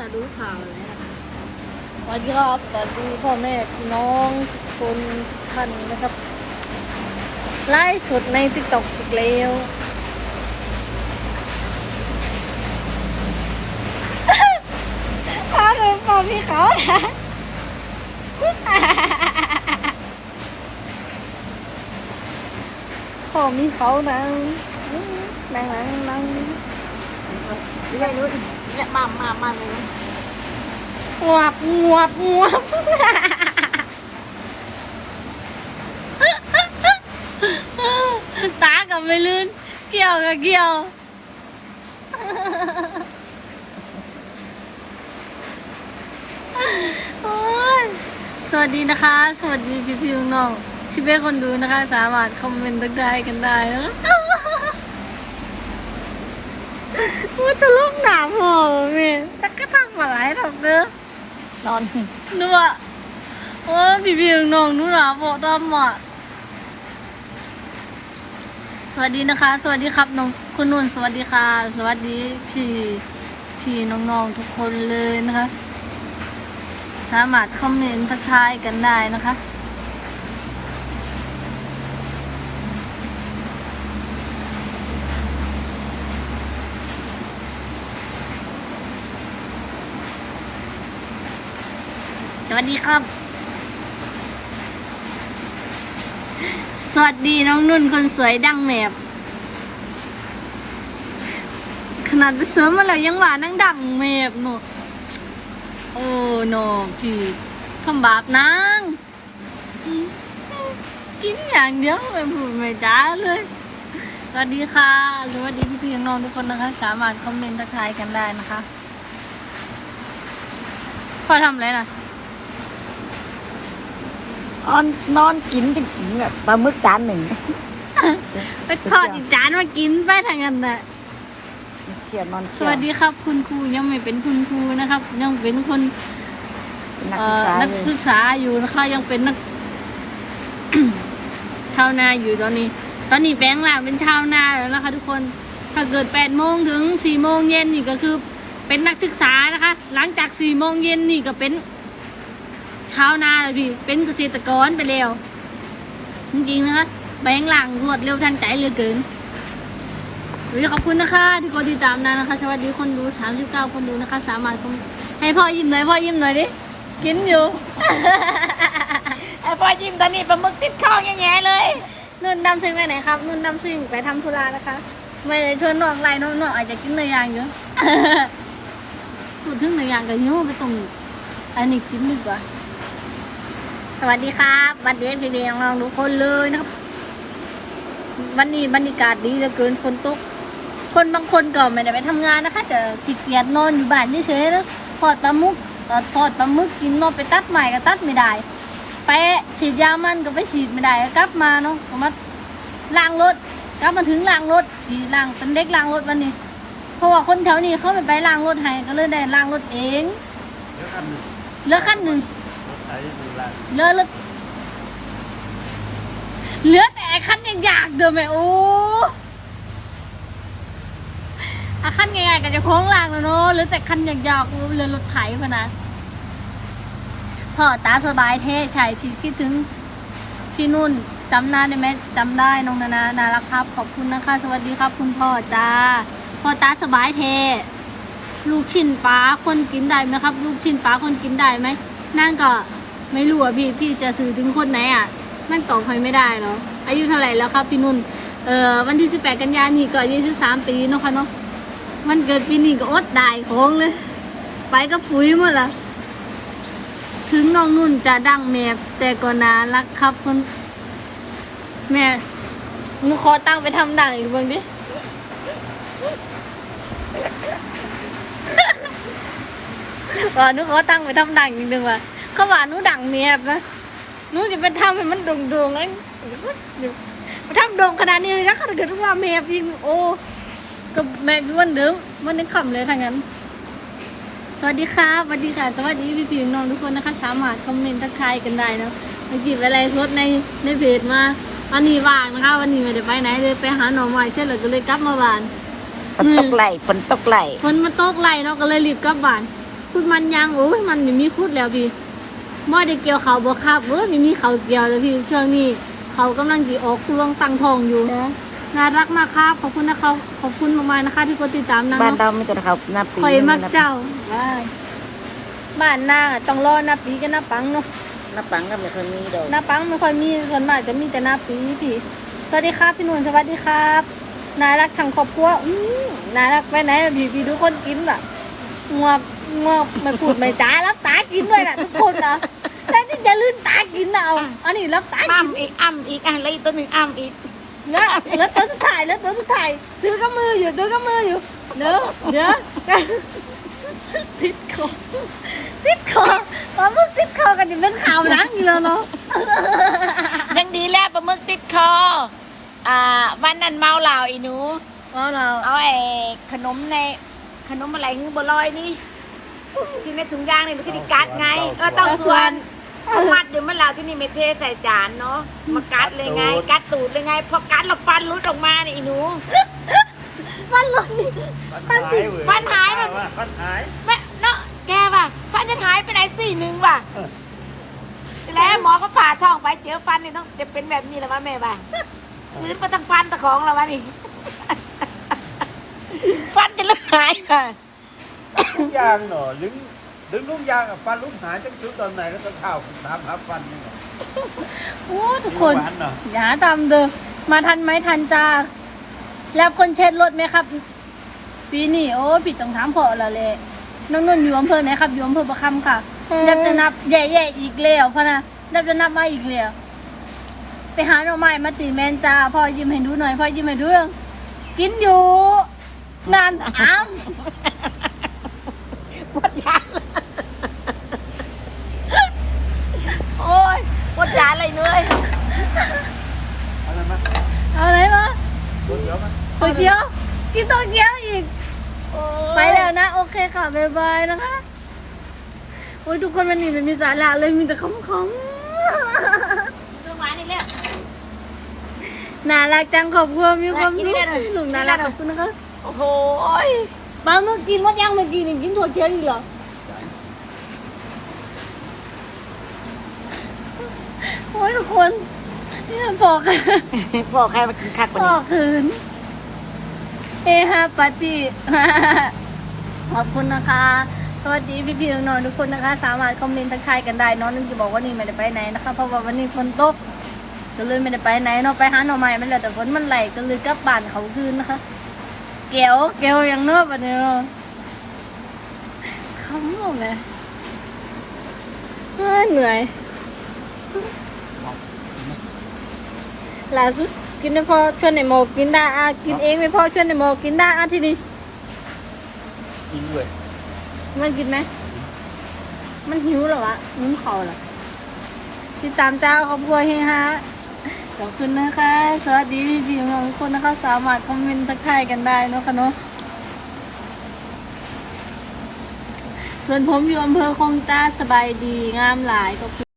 แต่ดูข่าวแล้วสวัสดีครับสวัสดีพ่อแม่พี่น้องทุกคนทุกท่านนะครับไลฟ์สดในติ๊กต็อกอีกแล้วถ้าเป็นปอมพี่เขานะพ่อมีเขานังนังนังนังไม่ใช่นู้น เนี่ยมามามาเลยงวบงวบงวบตากับไม่ลื่นเกี่ยวกับเกี่ยวสวัสดีนะคะ สวัสดีพี่พี่ๆน้องๆชิเบ้คนดูนะคะ สามารถคอมเมนต์ทักทายกันได้นะ ว่าตลกหนาพอแม่แต่ก็ทำมาหลายทำเด้อนอนนึกว่าโอ้ยพี่พี่ๆน้องๆหนูหนาพอทำอะสวัสดีนะคะ สวัสดีครับน้องคุณนุ่นสวัสดีค่ะ สวัสดีพี่พี่น้องๆทุกคนเลยนะคะ สามารถคอมเมนต์ทักทายกันได้นะคะ สวัสดีครับ สวัสดีน้องนุ่นคนสวยดังแมบขนาดไปเสริมมาแล้วยังหวานนั่งดังแมบหนูโอ้โนพี่ทำบาปนางกินอย่างเดียวไม่พูดไม่จ้าเลย สวัสดีค่ะ สวัสดีพี่พี่น้องทุกคนนะคะ สามารถคอมเมนต์ทักทายกันได้นะคะพอทำอะไรน่ะ นอนนอนกินจริงๆแบบปลาหมึกจานหนึ่งไปทอดอีกจานมากินไปทางนั้นน่ะเที่ยวนอนสเที่ยววัสดีครับคุณครูยังไม่เป็นคุณครูนะครับ ยังเป็นคนนักเอ่ศึกอษานักเลยศึกษาอยู่นะคะยังเป็นนัก ชาวนาอยู่ตอนนี้ ตอนนี้แปลงร่างเป็นชาวนาแล้วนะคะ ทุกคนถ้าเกิดแปดโมงถึงสี่โมงเย็นนี่ก็คือ เป็นนักศึกษานะคะ หลังจากสี่โมงเย็นนี่ก็เป็น ชาวนาเลยพี่เป็นเกษตรกรไปแล้วจริงๆนะคะแปลงร่างรวดเร็วทันใจเหลือเกินเฮ้ยขอบคุณนะคะ ที่กดติดตามนะนะคะสวัสดีคนดู 39 คนดูนะคะ สามารถคอมให้พ่อยิ้มหน่อยพ่อยิ้มหน่อยดิกินอยู่ไอ้พ่อยิ้มตอนนี้ปลาหมึกติดคอแง่ๆเลยนุ่นดำซิงไปไหนครับนุ่นดำซิงไปทำธุระนะคะ ไม่ได้ชวนน้องไรน้องน้องอาจจะกินเนื้อย่างเยอะพูดถึงเนื้อย่างก็หิวไปตรงอันนี้กินดีกว่า สวัสดีครับวันนี้พี่เบียงน้องทุกคนเลยนะครับ วันนี้บรรยากาศดีเหลือเกินฝนตก คนบางคนก็ไม่ได้ไปทำงานนะคะแต่ขี้เกียจนอนอยู่บ้านเฉยๆนะทอดปลาหมึกตอนทอดปลาหมึกกินนอนไปตัดใหม่ก็ตัดไม่ได้ไปฉีดยามันก็ไปฉีดไม่ได้ก็กลับมาเนาะก็มาล้างรถกลับมาถึงล้างรถที่ล้างเป็นเด็กล้างรถวันนี้ เพราะว่าคนแถวนี้เขาไม่ไปล้างรถให้ก็เลยได้ล้างรถเองเหลือขั้นหนึ่ง เหลือรถเหลือแต่ไอ้ขั้นยังอยากเดิมไหมโอ้อะขั้นง่ายๆก็จะโค้งล่างแล้วเนาะเหลือแต่ขั้นอยากๆโอ้เหลือรถไถพะนะพ่อตาสบายเท่ใช่พี่คิดถึงพี่นุ่นจำหน้าได้ไหมจำได้น้องนานานารักครับ ขอบคุณนะคะ สวัสดีครับ คุณพ่อจ้าพ่อตาสบายเทลูกชิ้นปลาคนกินได้ไหมครับ ลูกชิ้นปลาคนกินได้ไหมนั่นก็ ไม่รู้อะพี่พี่จะสื่อถึงคนไหนอะมันตอบใครไม่ได้เนาะอายุเท่าไหร่แล้วครับพี่นุ่นเอ่อวันที่ 18 กันยานี่ก็อายุ13ปีเนาะค่ะเนาะมันเกิดปีนี้ก็อดได้ของเลย ไปก็ปุ๋ยหมดละถึงน้องนุ่นจะดังแม่แต่ก็น่ารักครับคุณแม่มึงขอตั้งไปทำดังอีกเบ้างดิว่าหนูขอตั้งไปทำดังอีกหนึ่งว่ะ เขาว่าหนูดังเมียบนะหนูจะไปทำให้มันโด่งๆแล้วเดี๋ยวไปทำโด่งขนาดนี้เลยนะถ้าเกิดว่าเมียบยิงโอ้ก็แม่พี่วันเดิมวันนี้ขำเลยทางนั้น สวัสดีครับสวัสดีค่ะสวัสดีพี่พี่น้องทุกคนนะคะสามารถคอมเมนต์ทักทายกันได้นะเมื่อกี้อะไรโพสต์ในในเพจมาวันนี้ว่างนะคะ วันนี้ไม่ได้ไปไหนเลยไปหาหน่อไม้เช่นเลยก็เลยกลับมาบ้านฝนตกไหลฝนตกไหลฝนมาตกไหลเนาะก็เลยรีบกลับบ้านคุดมันยังโอ้ยมันไม่มีคุดแล้วพี่ มอได้เกี่ยวเขาบ่ครับเอ้ยไม่มีเขาเกี่ยวเลยพี่ช่วงนี้เขากำลังจีออกคุลงตังทองอยู่นะน่ารักมากครับขอบคุณนะครับขอบคุณมากๆนะคะ ที่กดติดตามนะบ้านเนาะเราไม่แต่เขาหน้าปีคอยมักเจ้าว้ายบ้านนางอะต้องรอหน้าปีกับหน้าปังเนาะหน้าปังก็ไม่เคยมีดอกหน้าปังไม่ค่อยมีส่วนมากจะมีแต่หน้าปีพี่สวัสดีครับพี่นุ่นสวัสดีครับน่ารักทั้งครอบครัวอืมน่ารักไปไหนอะพี่พี่ทุกคนกินแบบงวบงวบไม่พูดไม่จ้ารับตากินด้วยนะทุกคนนะ แต่ที่จะลื่นตากินนะเอาอันนี้รับตากินอ้ำอีกอ้ำอีกอะแล้วอีกตัวหนึ่งอ้ำอีกแล้วแล้วตัวสุดท้ายแล้วตัวสุดท้ายถือกับมืออยู่ถือกับมืออยู่เดี๋ยวเดี๋ยวติดคอติดคอปลาหมึกติดคอกันจะเป็นข่าวหนังอยู่แล้วเนาะยังดีแล้วปลาหมึกติดคออ่าวันนั้นเมาเหล้าอีหนูว่าเราเอาไอ้ขนมในขนมอะไรงือบัวลอยนี่ที่ในถุงยางนี่มันคือดิกัดไง เออเต้าส่วน เขามัดอยู่เมื่อไหร่ที่นี่เมเทใส่จานเนาะมากัดเลยไง กัดตูดเลยไง พอกัดแล้วฟันรุดออกมานี่อีหนูมันหล่นนี่ฟันหายเว้ยฟันหายแบบฟันหายแม่เนาะแกว่ะฟันจะหายไปไหนสี่หนึ่งว่ะแล้วหมอเขาผ่าท้องไปเจอฟันนี่ต้องจะเป็นแบบนี้แหละวะแม่ว่ะลื้นมาทั้งฟันตะของแล้ววะนี่ ฟันจะเลือดหายค่ะลูกยางหน่อดึง ดึงลูกยางอะฟันลูกหายจังจุดตอนไหนแล้วก็ข้าวตามหาฟันนี่หน่อโอ้ทุกคน หวานเนาะอย่าตามเดิมมาทันไหมทันจ้าแล้วคนเช็ดรถไหมครับ ปีนี้โอ้ผิดต้องถามพอละเลยน้องนุ่นอยู่อำเภอไหนครับอยู่อำเภอประคำค่ะดับจะนับแย่ๆอีกแล้วพะนะดับจะนับมาอีกแล้วไปหาหน่อไม้มาตีแมนจ้าพ่อยิ้มให้ดูหน่อยพ่อยิ้มให้ดูเรื่องกินอยู่นานอ้าม ปวดยานเลยโอ้ยปวดยานเลยเนย เอาอะไรมา เอาอะไรมา ตัวเดียวมา ก๋วยเตี๋ยวกินโตัวเกี๊ยวอีก โอ้ย ไปแล้วนะ โอเคค่ะบ๊ายบายนะคะโอ้ยทุกคนวันนี้มันมีสาระเลยมีแต่คำคตัวหวานนี่แหละำน่ารักจังขอบคุณมีความกินสุขได้เลยหนุ่มกินน่าได้รักเลยขอบคุณนะคะโอ้โหยปลาเมื่อกินมดยังเมื่อกี้นี่กินถั่วเขียวอีกเหรอโอ้ยทุกคนนี่มันบอกบอกใครมากินคักกว่าบนี้อกคืนเอฮาปาจิ ขอบคุณนะคะสวัสดีพี่ๆน้องๆทุกคนนะคะ สามารถคอมเมนต์ทักทายกันได้น้องนึงจะบอกว่านี่ไม่ได้ไปไหนนะคะเพราะว่าวันนี้ฝนตกก็เลยไม่ได้ไปไหนเนาะไปหาหน่อไม้มันแล้วแต่ฝนมันไหลก็เลยกลับบ้านเขาคืนนะคะเกียวเกลียวยังเนอะวันนี้เนาะคำบอกไหมเอ้ยเหนื่อยล่าสุดกินไม่พอชวนในโมกินได้อากินเองไม่พอชวนในโมกินได้อาทีนี้ กินเว้ยมันกินไหม มันหิวเหรอวะหิวเขาเหรอติดตามเจ้าครอบครัวเฮฮาขอบคุณนะคะ สวัสดีพี่ๆน้องทุกคนนะคะ สามารถคอมเมนต์ทักทายกันได้นะคะเนาะส่วนผมอยู่อำเภอคงตาสบายดีงามหลายขอบคุณ